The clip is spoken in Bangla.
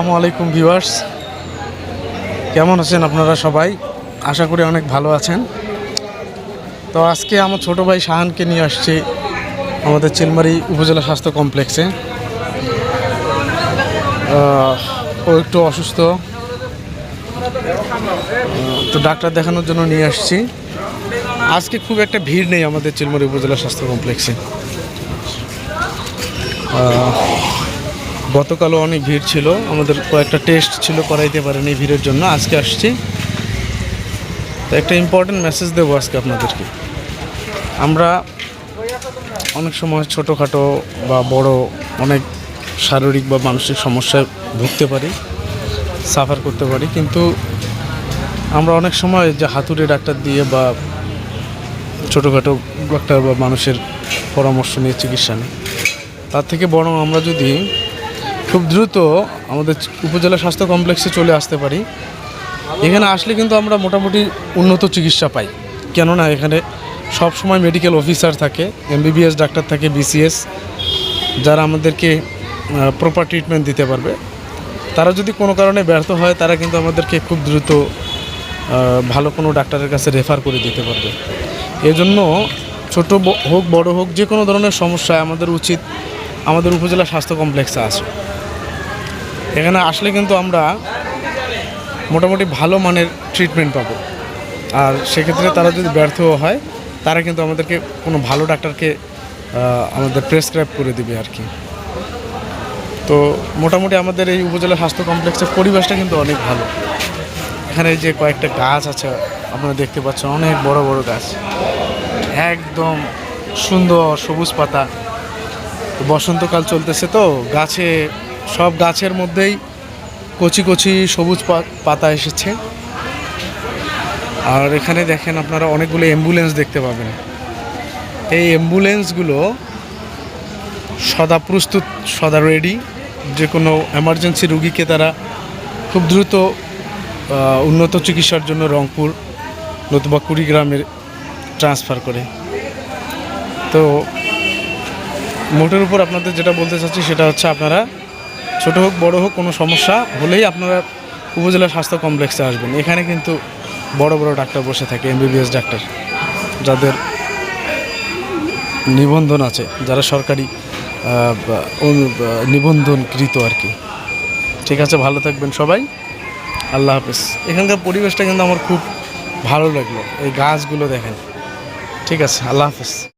আসসালামু আলাইকুম ভিউয়ার্স। কেমন আছেন আপনারা সবাই? আশা করি অনেক ভালো আছেন। তো আজকে আমার ছোট ভাই শাহানকে নিয়ে আসছি আমাদের চিলমারি উপজেলা স্বাস্থ্য কমপ্লেক্সে। ও একটু অসুস্থ। তো ডাক্তার দেখানোর জন্য নিয়ে আসছি। আজকে খুব একটা ভিড় নেই আমাদের চিলমারি উপজেলা স্বাস্থ্য কমপ্লেক্সে। গতকালও অনেক ভিড় ছিল। আমাদের কয়েকটা টেস্ট ছিল করাইতে পারেনি ভিড়ের জন্য। আজকে আসছি। তো একটা ইম্পর্টেন্ট মেসেজ দেবো আজকে আপনাদেরকে। আমরা অনেক সময় ছোটোখাটো বা বড় অনেক শারীরিক বা মানসিক সমস্যায় ভুগতে পারি সাফার করতে পারি, কিন্তু আমরা অনেক সময় যে হাতুড়ে ডাক্তার দিয়ে বা ছোটোখাটো ডাক্তার বা মানুষের পরামর্শ নিয়ে চিকিৎসা নিই, তার থেকে বরং আমরা যদি খুব দ্রুত আমাদের উপজেলা স্বাস্থ্য কমপ্লেক্সে চলে আসতে পারি। এখানে আসলে কিন্তু আমরা মোটামুটি উন্নত চিকিৎসা পাই। কেননা এখানে সব সময় মেডিকেল অফিসার থাকে এমবিবিএস ডাক্তার থাকে বিসিএস যারা আমাদেরকে প্রপার ট্রিটমেন্ট দিতে পারবে। তারা যদি কোনো কারণে ব্যর্থ হয়, তারা কিন্তু আমাদেরকে খুব দ্রুত ভালো কোনো ডাক্তারের কাছে রেফার করে দিতে পারবে। এজন্য ছোট হোক, বড় হোক, যে কোনো ধরনের সমস্যায় আমাদের উচিত আমাদের উপজেলা স্বাস্থ্য কমপ্লেক্সে আসে। এখানে আসলে কিন্তু আমরা মোটামুটি ভালো মানের ট্রিটমেন্ট পাবো। আর সেক্ষেত্রে তারা যদি ব্যর্থ হয়, তারা কিন্তু আমাদেরকে কোনো ভালো ডাক্তারকে আমাদের প্রেসক্রাইব করে দিবে আর কি। তো মোটামুটি আমাদের এই উপজেলা স্বাস্থ্য কমপ্লেক্সের পরিবেশটা কিন্তু অনেক ভালো। এখানে যে কয়েকটা গাছ আছে, আপনারা দেখতে পাচ্ছেন অনেক বড় বড় গাছ। একদম সুন্দর সবুজ পাতা। বসন্তকাল চলতেছে তো, গাছে সব গাছের মধ্যেই কচি কচি সবুজ পাতা এসেছে। আর এখানে দেখেন আপনারা অনেকগুলো অ্যাম্বুলেন্স দেখতে পাবেন। এই অ্যাম্বুলেন্সগুলো সদা প্রস্তুত, সদা রেডি যে কোনো এমার্জেন্সি রুগীকে তারা খুব দ্রুত উন্নত চিকিৎসার জন্য রংপুর নতুবা কুড়িগ্রামে ট্রান্সফার করে। তো মোটের উপর আপনাদের যেটা বলতে চাচ্ছি সেটা হচ্ছে আপনারা ছোট হোক, বড় হোক, কোনো সমস্যা হলেই আপনারা উপজেলা স্বাস্থ্য কমপ্লেক্সে আসবেন। এখানে কিন্তু বড় বড় ডাক্তার বসে থাকে, এমবিবিএস ডাক্তার, যাদের নিবন্ধন আছে, যারা সরকারি নিবন্ধনকৃত আর কি। ঠিক আছে, ভালো থাকবেন সবাই। আল্লাহ হাফেজ। এখানকার পরিবেশটা কিন্তু আমার খুব ভালো লাগল, এই গাছগুলো দেখেন। ঠিক আছে, আল্লাহ হাফেজ।